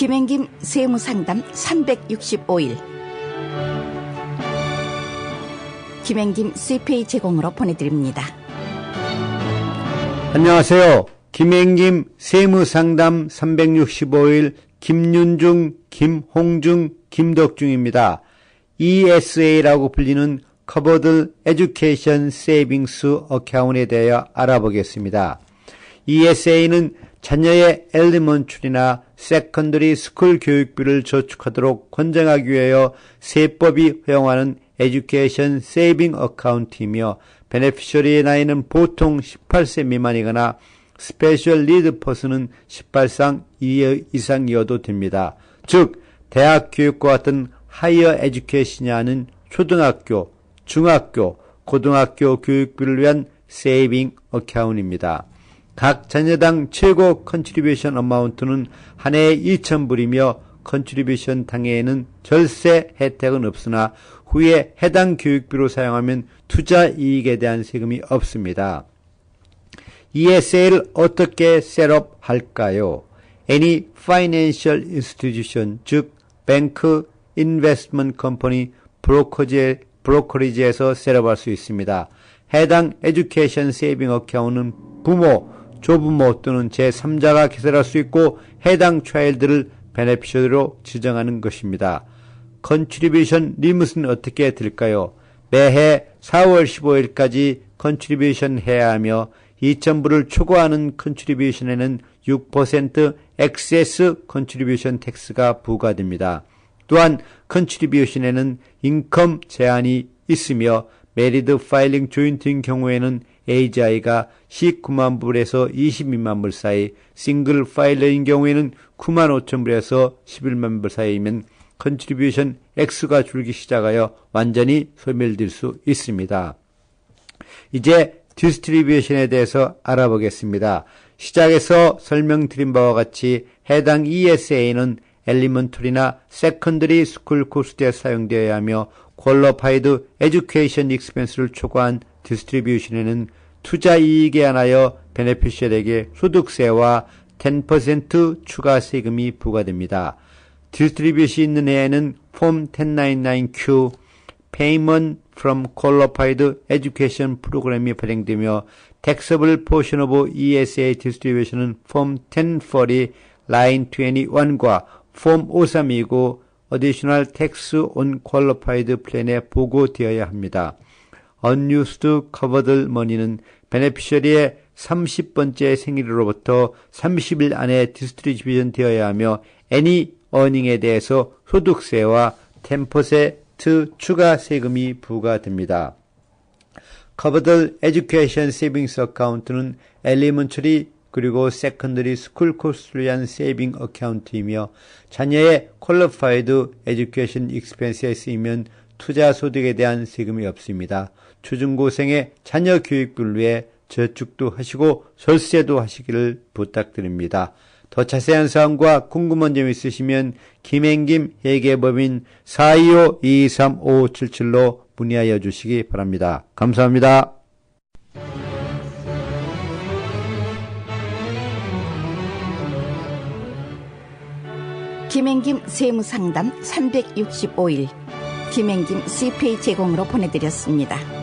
김행김 세무상담 365일 김행김 CPA 제공으로 보내드립니다. 안녕하세요. 김행김 세무상담 365일 김윤중, 김홍중, 김덕중입니다. ESA라고 불리는 커버드 에듀케이션 세이빙스 어카운트에 대하여 알아보겠습니다. ESA는 자녀의 엘리먼출이나 세컨더리 스쿨 교육비를 저축하도록 권장하기 위하여 세법이 허용하는 에듀케이션 세이빙 어카운트이며 베네피셔리의 나이는 보통 18세 미만이거나 스페셜 리드 퍼슨은 18상 이상이어도 됩니다. 즉 대학 교육과 같은 하이어 에듀케이션이 아닌 초등학교, 중학교, 고등학교 교육비를 위한 세이빙 어카운트입니다. 각 자녀당 최고 컨트리뷰션 어마운트는 한 해에 2,000불이며 컨트리뷰션 당해에는 절세 혜택은 없으나 후에 해당 교육비로 사용하면 투자 이익에 대한 세금이 없습니다. ESA를 어떻게 셋업할까요? Any financial institution, 즉 뱅크, 인베스트먼트 컴퍼니, 브로커리지에서 셋업할 수 있습니다. 해당 에듀케이션 세이빙 어카운트는 부모, 조부모 또는 제3자가 개설할 수 있고 해당 차일드를 베네피셔로 지정하는 것입니다. 컨트리뷰션 리밋은 어떻게 될까요? 매해 4월 15일까지 컨트리뷰션 해야 하며 2,000불을 초과하는 컨트리뷰션에는 6% 엑세스 컨트리뷰션 텍스가 부과됩니다. 또한 컨트리뷰션에는 인컴 제한이 있으며 메리드 파일링 조인트인 경우에는 AGI가 19만 불에서 22만 불 사이, 싱글 파일러인 경우에는 9만 5천 불에서 11만 불 사이이면 컨트리뷰션 X가 줄기 시작하여 완전히 소멸될 수 있습니다. 이제 디스트리뷰션에 대해서 알아보겠습니다. 시작에서 설명드린 바와 같이 해당 ESA는 엘리먼터리나 세컨더리 스쿨 코스트에 사용되어야 하며 퀄러파이드 에듀케이션 익스펜스를 초과한 디스트리뷰션에는 투자 이익에 한하여 베네피셜에게 소득세와 10% 추가 세금이 부과됩니다. 디스트리뷰션이 있는 해에는 폼 1099Q Payment from Qualified Education 프로그램이 발행되며 Taxable Portion of ESA Distribution은 폼 1040 라인 21과 폼 532고 Additional Tax on Qualified Plan에 보고되어야 합니다. Unused Covered Money는 베네피셔리의 30번째 생일로부터 30일 안에 디스트리뷰션 되어야 하며 any 어닝에 대해서 소득세와 10% 추가 세금이 부과됩니다. 커버들 에듀케이션 세빙스 어카운트는 엘리먼처리 그리고 세컨더리 스쿨 코스를 위한 세이빙 어카운트이며 자녀의 퀄리파이드 에듀케이션 익스펜스에 쓰이면 투자 소득에 대한 세금이 없습니다. 초중고생의 자녀 교육비를 위해 저축도 하시고 절세도 하시기를 부탁드립니다. 더 자세한 사항과 궁금한 점 있으시면 김행김 회계법인 425-23577로 문의하여 주시기 바랍니다. 감사합니다. 김행김 세무상담 365일 김행김 CPA 제공으로 보내드렸습니다.